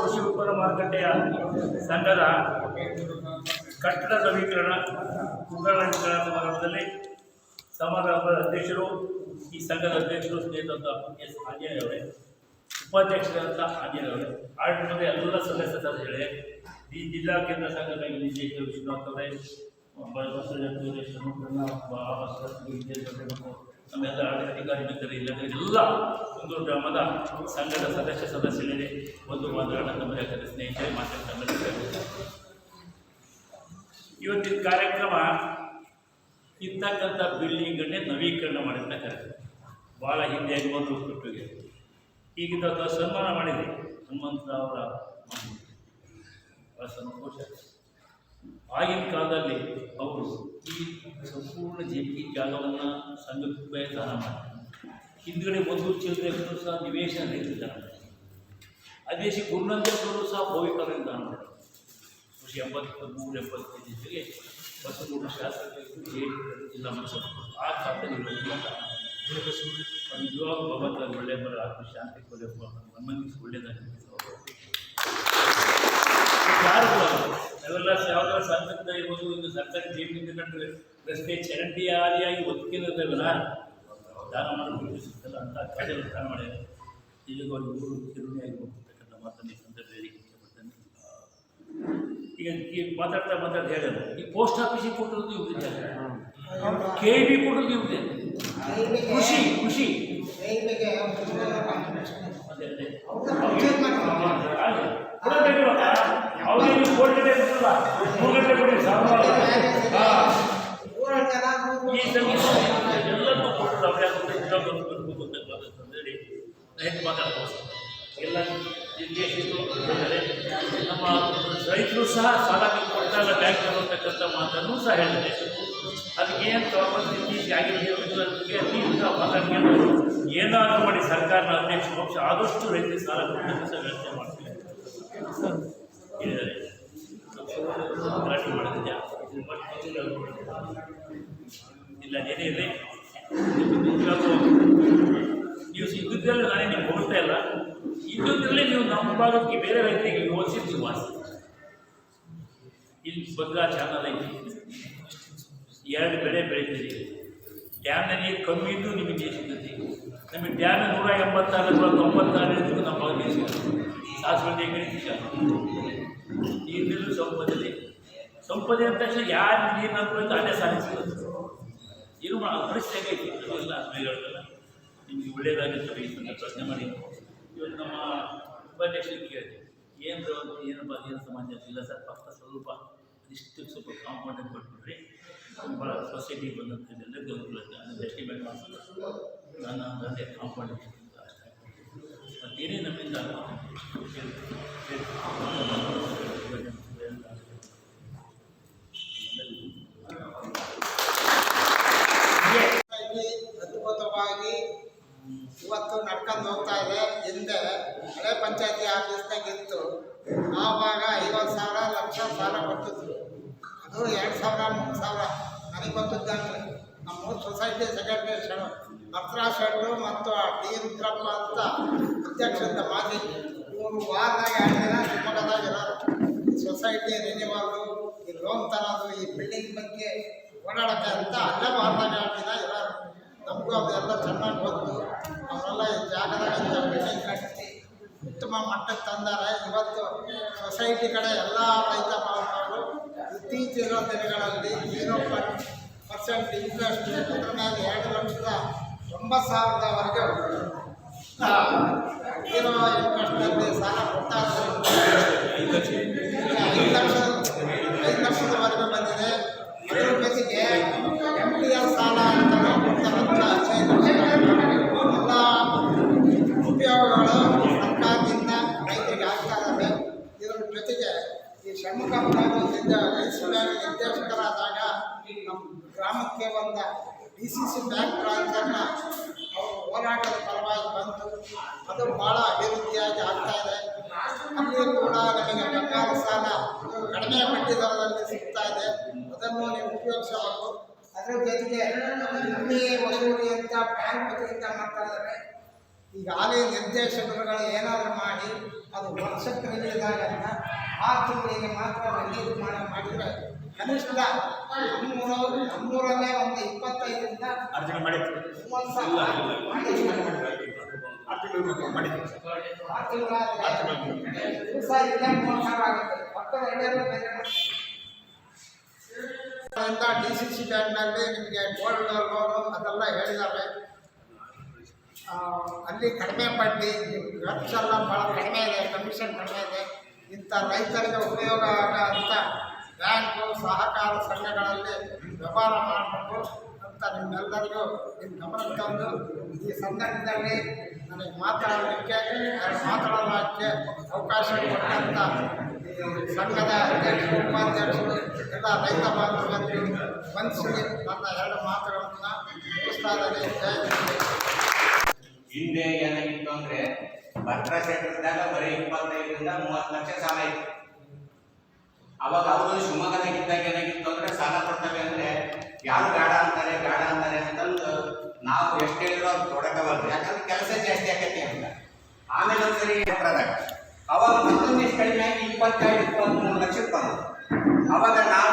ಕೃಷಿ ಉತ್ಪನ್ನ ಮಾರುಕಟ್ಟೆಯ ಸಂಘದ ಕಟ್ಟಡ ನವೀಕರಣ ಸಮಾರಂಭದಲ್ಲಿ ಸಮಾರಂಭದ ಅಧ್ಯಕ್ಷರು, ಈ ಸಂಘದ ಅಧ್ಯಕ್ಷರು ಸ್ನೇಹಿತಂತ ಎಸ್ ಆಂಜನೇಯ ಅವರೇ ಉಪಾಧ್ಯಕ್ಷರಾದಂಥ ಆಂಜನೇಯ ಆಡಳಿತದ ಎಲ್ಲ ಸದಸ್ಯರು ಹೇಳಿ ಈ ಜಿಲ್ಲಾ ಕೇಂದ್ರ ಸಂಘದ ನಿರ್ದೇಶಕರು ವಿಶ್ವನಾಥ್ ಅವರೇ ಬಸವರಾಜ ಸುರೇಶನು ನಮ್ಮೆಲ್ಲ ಅಧಿಕಾರಿ ಮಿತ್ರರು ಇಲ್ಲದೆ ಎಲ್ಲ ಒಂದು ಗ್ರಾಮದ ಸಂಘದ ಸದಸ್ಯ ಸದಸ್ಯರಿಗೆ ಒಂದು ತಮ್ಮ ಲೆಕ್ಕದ ಸ್ನೇಹಿತರೆ ಮಾತಾಡ್ತಾರೆ ಇವತ್ತಿನ ಕಾರ್ಯಕ್ರಮ ಇರ್ತಕ್ಕಂಥ ಬಿಲ್ಡಿಂಗನ್ನೇ ನವೀಕರಣ ಮಾಡಿರ್ತಕ್ಕಂಥ ಭಾಳ ಹಿಂದೆ ಒಂದು ಕೊಟ್ಟಿಗೆ ಈಗ ಇದಕ್ಕೆ ಸನ್ಮಾನ ಮಾಡಿದೆ ಹನುಮಂತರಾವ್ ಅವರ ಮಗು. ಭಾಳ ಸಂತೋಷ ಆಗಿನ ಕಾಲದಲ್ಲಿ ಅವರು ಈ ಸಂಪೂರ್ಣ ಜೆ ಪಿ ಜಾಗವನ್ನು ಸಂಘಕ್ಕೆ ದಾನ ಮಾಡಿ ಹಿಂದ್ಗಡೆ ಒಂದು ಚಿಲ್ಲರೆಗಳು ಸಹ ನಿವೇಶನ ರೈತರು ದಾನ ಮಾಡಿ ಅದೇ ಶ್ರೀ ಗುರುನಂದೇಶ್ವರು ಸಹ ಭವಿಕರನ್ನು ದಾನ ಮಾಡಿದರು ಖುಷಿ ಎಂಬತ್ತು ಮೂರು ಎಪ್ಪತ್ತೈದು ಜೊತೆಗೆ ಬಸವನಗೌಡ ಶಾಸಕರು ಜೆ ಜಿಲ್ಲಾ ಮನಸ್ಸು ಆ ಕಾಲದಲ್ಲಿ ಇವೆಲ್ಲ ದಾನ ಮಾಡಿದ್ರು. ನಿಜವಾಗ್ಲೂ ಭಗವಂತ ಒಳ್ಳೆ ಬರ ಆತ್ಮ ಶಾಂತಿ ಕೊಡಪ್ಪ ನಮ್ಮಂಗೆ ಒಳ್ಳೇದಾಗಿದೆ ಯಾರು ನಾವೆಲ್ಲ ಯಾವ್ದಾರ ಸಂಘದ ಇರ್ಬೋದು ಒಂದು ಸರ್ಕಾರಿ ಜೀವನದಿಂದ ಕಂಡ್ರೆ ರಸ್ತೆ ಚರಂಡಿ ಆದಿಯಾಗಿ ಒತ್ತಿರೋದಲ್ಲ ದಾನ ಸಿಗ್ತಲ್ಲ ಅಂತ ಕಾಜಲ್ ದಾನ ಮಾಡ್ಯಾರ ಈಗ ಒಂದು ಊರು ಕಿರುಣಿಯಾಗಿ ಹೋಗ್ತಕ್ಕಂಥ ಮಾತನ್ನು ಈ ಸಂದರ್ಭದಲ್ಲಿ ಇಷ್ಟಪಡ್ತೇನೆ ಈಗ ಮಾತಾಡ್ತಾ ಮಾತಾಡ್ತಾ ಹೇಳಿದ್ರು. ಈ ಪೋಸ್ಟ್ ಆಫೀಸಿಗೆ ಕೊಟ್ಟಿರೋದು ಇವ್ರಿಗೆ ಕೆ ಬಿ ಕೊಡೋದು ಇವ್ರಿಗೆ ಖುಷಿ ಖುಷಿ ಅದೇ ಅದೇ. ಎಲ್ಲ ನಮ್ಮ ರೈತರು ಸಹ ಸಾಲ ಕೊಟ್ಟಾಗ ಬ್ಯಾಂಕ್ ಅನ್ನೋತಕ್ಕಂಥ ಮಾತನ್ನು ಸಹ ಹೇಳಿದೆ. ಅದಕ್ಕೆ ಏನು ತಗೊಂಡು ಇತ್ತೀಚೆಗೆ ಆಗಿರೋದಕ್ಕೆ ನೀವು ಮಾತಾಡ್ಕೊಂಡು ಏನಾದರೂ ಮಾಡಿ ಸರ್ಕಾರದ ಅಧ್ಯಕ್ಷ ಪಕ್ಷ ಆದಷ್ಟು ರೈತರಿಗೆ ಸಾಲ ಸಹ ವ್ಯವಸ್ಥೆ ಮಾಡ್ತಾರೆ ಇಲ್ಲ, ಏನೇ ಇರಲಿ. ನೀವು ಇದ್ದುದ್ರಲ್ಲಿ ನಾನೇ ನೀವು ಹೋಗ್ತಾ ಇಲ್ಲ. ಇದ್ದುದ್ರಲ್ಲಿ ನೀವು ನಮ್ಮ ಭಾಗಕ್ಕೆ ಬೇರೆ ರೈತರಿಗೆ ಹೋಲಿಸಿ ವಾಸ. ಇಲ್ಲಿ ಭದ್ರಾ ಚಾನಲ್ ಐತಿ ಎರಡು ಬೆಳೆ ಬೆಳೀತೀರಿ ಡ್ಯಾಮ್ನ ನೀರು ಕಮ್ಮಿ ಇದ್ದು ನಿಮಗೆ ಸಿಗ್ತೈತಿ ನಮಗೆ ಡ್ಯಾಮ್ ನೂರ ಎಂಬತ್ತಾರು ತೊಂಬತ್ತಾರು ಇದ್ದು ನಮ್ಮ ಭಾಗ ಸಿಗುತ್ತೆ ಸಾಸಿವೆ ಎಕರೆ ಸಂಪದಲ್ಲಿ ಸಂಪದೆ ಅಂತ ತಕ್ಷಣ ಯಾರು ನೀರು ನಂಬ್ಬೇಕು ಅಲ್ಲೇ ಸಾಧಿಸಿದ್ರು ಮಾ ಪರಿಸ್ಥಿತಿ ಆಗೈತಿ ಮೇಗಳಲ್ಲ ನಿಮಗೆ ಒಳ್ಳೇದಾಗುತ್ತೆ ಈ ಸಂದರ್ಭ ಪ್ರಶ್ನೆ ಮಾಡಿ. ಇವತ್ತು ನಮ್ಮ ಉಪಾಧ್ಯಕ್ಷರಿಗೆ ಕೇಳಿದೆ ಏನು ಏನಪ್ಪ, ಏನು ಸಮಾಜ? ಇಲ್ಲ ಸರ್, ಪಕ್ಕ ಸ್ವಲ್ಪ, ಇಷ್ಟು ಸ್ವಲ್ಪ ಕಾಂಪೌಂಡ್ ಕೊಟ್ಬಿಟ್ರಿ ಭಾಳ ಸೊಸೈಟಿಗೆ ಬಂದಂಥ ಎಲ್ಲರಿಗೂ ಅನುಕೂಲ ಅದನ್ನು ಎಸ್ಟಿಮೇಟ್ ಮಾಡ್ಕೊಂಡು ನಾನು ಅದೇ ಕಾಂಪೌಂಡ್ ಅಷ್ಟೇ. ಮತ್ತೇನೇ ನಮ್ಮಿಂದ ಇಲ್ಲಿ ಅದ್ಭುತವಾಗಿ ನಡ್ಕೊಂಡು ಹೋಗ್ತಾ ಇದೆ. ಹಿಂದೆ ಹಳೆ ಪಂಚಾಯತಿ ಆಫೀಸ್ನಾಗ ಇತ್ತು. ಆವಾಗ ಐವತ್ತು ಸಾವಿರ, ಲಕ್ಷ ಸಾಲ ಕೊಡ್ತಿದ್ರು ಅದು ಎರಡು ಸಾವಿರ, ಮೂರು ಸಾವಿರ ನನಗೆ ಗೊತ್ತಿದ್ದಂಗೆ ನಮ್ಮ ಸೊಸೈಟಿ ಸೆಕ್ರೆಟರಿ ಶೆಡ್ ಭದ್ರಾ ಶೆಟ್ಟು ಮತ್ತು ಡಿ ರುದ್ರಪ್ಪ ಅಂತ ಅಧ್ಯಕ್ಷರಿಂದ ಮಾಜಿ ಇವರು ವಾರದಾಗ, ಎರಡು ದಿನ ಶಿವಮೊಗ್ಗದಾಗ ಇರೋರು. ಸೊಸೈಟಿ ರಿನಿವಲ್ ಈ ಲೋನ್ ತರೋದು, ಈ ಬಿಲ್ಡಿಂಗ್ ಬಗ್ಗೆ ಓಡಾಡಕ್ಕೆ ಅಂತ ಅಲ್ಲೇ ವಾರದಾಗ, ಎರಡು ದಿನ ಇರೋರು. ನಮಗೂ ಅದೆಲ್ಲ ಚೆನ್ನಾಗಿ ಬಂತು ಅವರೆಲ್ಲ ಈ ಜಾಗದಾಗ ಇಂಥ ಬಿಲ್ಡಿಂಗ್ ಕಟ್ಟಿ ಉತ್ತಮ ಮಟ್ಟಕ್ಕೆ ತಂದಾರೆ. ಇವತ್ತು ಸೊಸೈಟಿ ಕಡೆ ಎಲ್ಲ ರೈತ ಬಾಂಧವರು ಇತ್ತೀಚಿನ ದಿನಗಳಲ್ಲಿ ಜೀರೋ ಪರ್ಸೆಂಟ್ ಇಂಟ್ರೆಸ್ಟ್ ಅದ್ರ ಮೇಲೆ ಎರಡು ಲಕ್ಷದ ಒಂಬತ್ತು ಸಾವಿರದವರೆಗೆ ಜೀರೋ ಇಂಟ್ರೆಸ್ಟ್ ಸಾಲ ಕೊಡ್ತಾ ಇದ್ದಾರೆ. ಐದು ಲಕ್ಷ. ಷಣ್ಮುಖಪ್ಪನವರು ನಿದ್ದ ರೈಸ್ ಬ್ಯಾಂಕ್ ನಿರ್ದೇಶಕರಾದಾಗ ನಮ್ಮ ಗ್ರಾಮಕ್ಕೆ ಬಂದ ಡಿ ಸಿ ಸಿ ಬ್ಯಾಂಕ್ ಅವರು ಹೋರಾಟದ ಪರವಾಗಿ ಬಂತು ಅದು ಭಾಳ ಅಭಿವೃದ್ಧಿಯಾಗಿ ಆಗ್ತಾ ಇದೆ. ಅಲ್ಲಿ ಕೂಡ ನಮಗೆ ಬಂಗಾರ ಸಾಲ ಕಡಿಮೆ ಬಡ್ಡಿ ದರದಲ್ಲಿ ಸಿಗ್ತಾ ಇದೆ. ಅದನ್ನು ನೀವು ಉಪಯೋಗಿಸಬೇಕು. ಅದರ ಜೊತೆಗೆ ಕಮ್ಮಿ ವಸೂಲಿ ಅಂತ ಬ್ಯಾಂಕ್ ವತಿಯಿಂದ ಮಾಡ್ತಾ ಇದ್ದಾರೆ. ಈಗಾಗಲೇ ನಿರ್ದೇಶಕರುಗಳು ಏನಾದರೂ ಮಾಡಿ ಅದು ವರ್ಷಕ್ಕೆ ಆಗಲ್ಲ ಆ ತಿಂಗಳಿಗೆ ಮಾತ್ರ ರಿಲೀಸ್ ಮಾಡಿ ಮಾಡಿದರೆ ಕನಿಷ್ಠ ನಮ್ಮೂರವ್ರು ನಮ್ಮೂರಲ್ಲೇ ಒಂದು ಇಪ್ಪತ್ತೈದರಿಂದ ಮೂವತ್ತು ಸಾವಿರ ಮಾಡಿ ಆ ತಿಂಗಳ ದಿವಸ ಇಲ್ಲ ಮೂವತ್ತು ಸಾವಿರ ಆಗುತ್ತೆ. ಪಕ್ಕದ ಎಲ್ಲರೂ ಬೇರೆ ಡಿ ಸಿ ಸಿ ಬ್ಯಾಂಕ್ನಲ್ಲಿ ನಿಮಗೆ ಗೋಲ್ಡ್ ಲೋನು ಅದೆಲ್ಲ ಹೇಳಿದ್ದಾರೆ. ಅಲ್ಲಿ ಕಡಿಮೆ ಬಡ್ಡಿ ಖರ್ಚೆಲ್ಲ ಭಾಳ ಕಡಿಮೆ ಇದೆ ಕಮಿಷನ್ ಕಡಿಮೆ ಇದೆ. ಇಂಥ ರೈತರಿಗೆ ಉಪಯೋಗ ಅಂತ ಬ್ಯಾಂಕು, ಸಹಕಾರ ಸಂಘಗಳಲ್ಲಿ ವ್ಯವಹಾರ ಮಾಡಬೇಕು ಅಂತ ನಿಮ್ಮೆಲ್ಲರಿಗೂ ನಿಮ್ಮ ಗಮನಕ್ಕೆ ತಂದು ಈ ಸಂದರ್ಭದಲ್ಲಿ ನನಗೆ ಮಾತಾಡೋದಕ್ಕೆ ಮಾತಾಡೋದಕ್ಕೆ ಅವಕಾಶ ಕೊಟ್ಟಂಥ ಸಂಘದ ಅಧ್ಯಕ್ಷರು, ಉಪಾಧ್ಯಕ್ಷರು, ಎಲ್ಲ ರೈತ ಬಾಂಧವರಿಗೆ ವಂದಿಸಿ ನನ್ನ ಎರಡು ಮಾತುಗಳನ್ನು ಮುಗಿಸ್ತಾ ಇದ್ದಾರೆ ಹಿಂದೆ ಏನಾಗಿತ್ತು ಭಟ್ರ ಕ್ಷೇತ್ರದಾಗ ಬರೀ ಇಪ್ಪತ್ತೈದರಿಂದ ಮೂವತ್ತು ಲಕ್ಷ ಸಾಲ ಇತ್ತು ಅವಾಗ ಅವರು ಶಿವಮೊಗ್ಗದಾಗಿದ್ದಾಗ ಏನಾಗಿತ್ತು ಅಂದ್ರೆ ಸಾಲ ಕೊಡ್ತವೆ ಅಂದ್ರೆ ಯಾರು ಗಾಢ ಅಂತಾರೆ ಗಾಢ ಅಂತಾರೆ ಅಂತಂದು ನಾವು ಎಷ್ಟು ಹೇಳಿದ್ರು ಅವ್ರು ತೊಡಕಬಾರ್ದು. ಯಾಕಂದ್ರೆ ಕೆಲಸ ಜಾಸ್ತಿ ಆಕೈತಿ ಅಂತ. ಆಮೇಲೆ ಒಂದ್ಸರಿ ಅವಾಗ ಮತ್ತೊಂದಿಷ್ಟು ಕಡಿಮೆ ಆಗಿ ಇಪ್ಪತ್ತೆರಡು ಇಪ್ಪತ್ತ್ಮೂರು ಲಕ್ಷಕ್ಕೆ ಬಂದು ಅವಾಗ ನಾವು